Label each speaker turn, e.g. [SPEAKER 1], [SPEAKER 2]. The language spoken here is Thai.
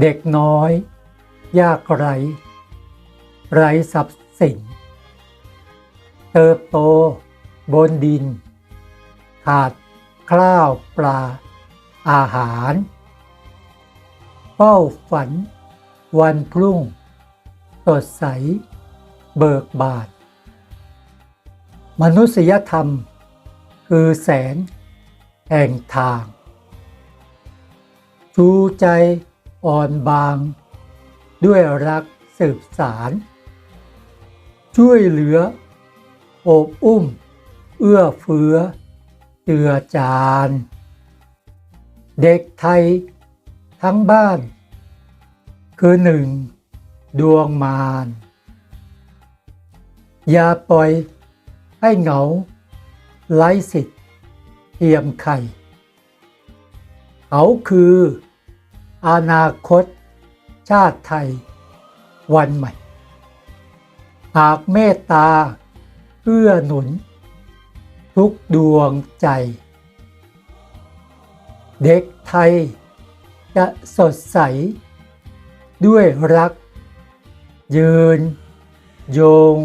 [SPEAKER 1] เด็กน้อย ยากไร้ ไร้ทรัพย์สิน เติบโต บนดิน ขาดข้าวปลา อาหารเฝ้าฝัน วันพรุ่ง สดใส เบิกบานมนุษยธรรม คือแสง แห่งทาง ชูใจ อ่อนบาง ด้วยรักสืบสาร ช่วยเหลือ โอบอุ้ม เอื้อเฟื้อเจือจาน เด็กไทย ทั้งบ้าน คือหนึ่ง ดวงมารอย่าปล่อยให้เหงาไร้สิทธิ์เทียมไข่ เขาคือ อนาคต ชาติไทย วันใหม่ หากเมตตาเพื่อหนุน ทุกดวงใจ เด็กไทย จะสดใส ด้วยรัก ยืน ยง